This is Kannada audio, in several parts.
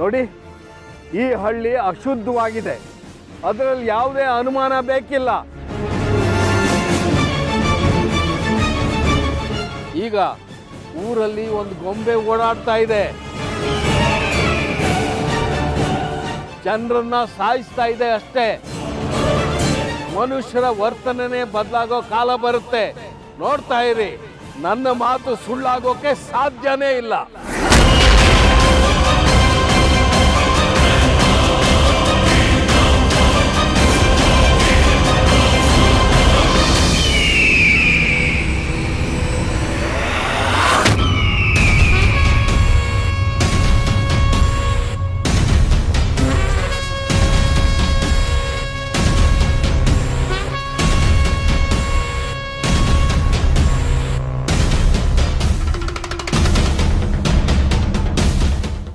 ನೋಡಿ, ಈ ಹಳ್ಳಿ ಅಶುದ್ಧವಾಗಿದೆ. ಅದರಲ್ಲಿ ಯಾವುದೇ ಅನುಮಾನ ಬೇಕಿಲ್ಲ. ಈಗ ಊರಲ್ಲಿ ಒಂದು ಗೊಂಬೆ ಓಡಾಡ್ತಾ ಇದೆ. ಜನರನ್ನ ಸಾಯಿಸ್ತಾ ಇದೆ ಅಷ್ಟೇ. ಮನುಷ್ಯರ ವರ್ತನೆ ಬದಲಾಗೋ ಕಾಲ ಬರುತ್ತೆ. ನೋಡ್ತಾ ಇರಿ, ನನ್ನ ಮಾತು ಸುಳ್ಳಾಗೋಕೆ ಸಾಧ್ಯನೇ ಇಲ್ಲ.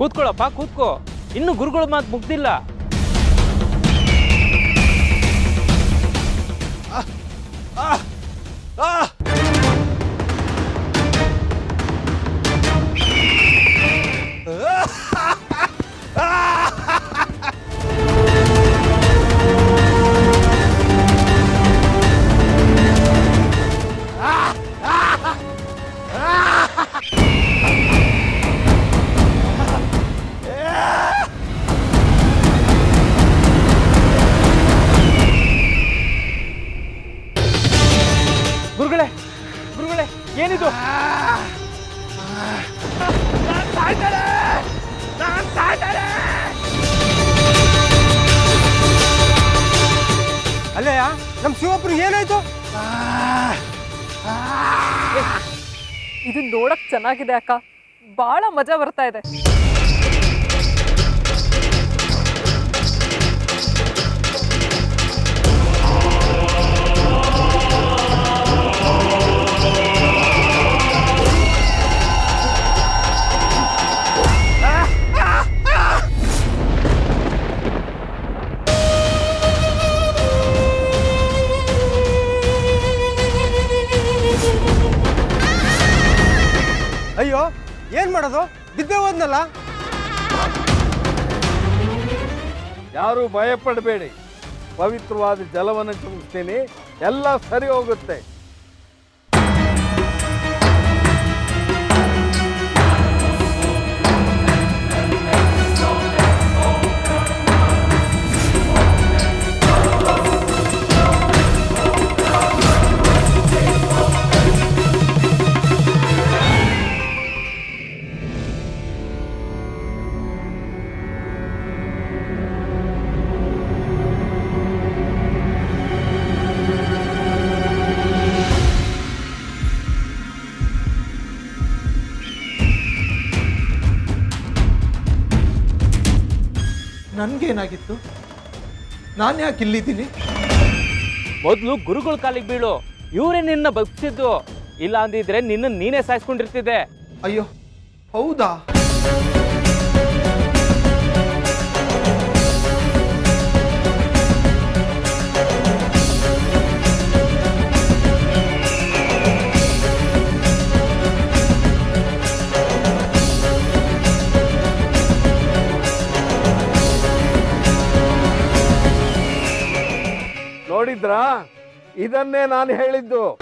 ಕೂತ್ಕೊಳ್ಳಪ್ಪ ಕೂತ್ಕೋ. ಇನ್ನು ಗುರುಗಳ ಮಾತು ಮುಗ್ದಿಲ್ಲ. ಗುರುಗಳೇ ಏನಿದು ಅಲ್ಲಯ್ಯ ನಮ್ಮ ಶಿವಪ್ಪರು ಏನಾಯ್ತು ಇದು ನೋಡಕ್ ಚೆನ್ನಾಗಿದೆ ಅಕ್ಕ ಬಹಳ ಮಜಾ ಬರ್ತಾ ಇದೆ ಅಯ್ಯೋ ಏನ್ ಮಾಡೋದು? ಬಿದ್ದೆ ಹೋದ್ನಲ್ಲ? ಯಾರು ಭಯಪಡಬೇಡಿ. ಪವಿತ್ರವಾದ ಜಲವನ್ನು ಚುಮಿಸ್ತೀನಿ ಎಲ್ಲ ಸರಿ ಹೋಗುತ್ತೆ. ನನ್ಗೇನಾಗಿತ್ತು? ನಾನು ಯಾಕೆ ಇಲ್ಲಿದ್ದೀನಿ? ಮೊದಲು ಗುರುಗಳ ಕಾಲಿಗೆ ಬೀಳು. ಇವರೇ ನಿನ್ನ ಬಗ್ಸಿದ್ದು. ಇಲ್ಲ ಅಂದಿದ್ರೆ ನಿನ್ನ ನೀನೇ ಸಾಯಿಸ್ಕೊಂಡಿರ್ತಿದ್ದೆ. ಅಯ್ಯೋ ಹೌದಾ? ನೋಡಿದ್ರಾ? ಇದನ್ನೇ ನಾನು ಹೇಳಿದ್ದು.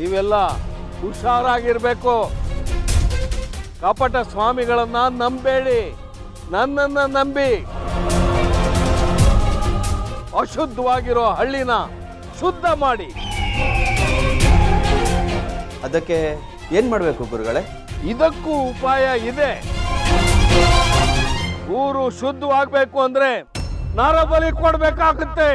ನೀವೆಲ್ಲ ಹುಷಾರಾಗಿರ್ಬೇಕು. ಕಪಟ ಸ್ವಾಮಿಗಳನ್ನ ನಂಬೇಡಿ. ನನ್ನನ್ನ ನಂಬಿ. ಅಶುದ್ಧವಾಗಿರೋ ಹಳ್ಳಿನ ಶುದ್ಧ ಮಾಡಿ. ಅದಕ್ಕೆ ಏನು ಮಾಡಬೇಕು ಗುರುಗಳೇ? ಇದಕ್ಕೂ ಉಪಾಯ ಇದೆ. ಊರು ಶುದ್ಧವಾಗಬೇಕು ಅಂದ್ರೆ ನರಬಲಿ ಕೊಡ್ಬೇಕಾಗುತ್ತೆ.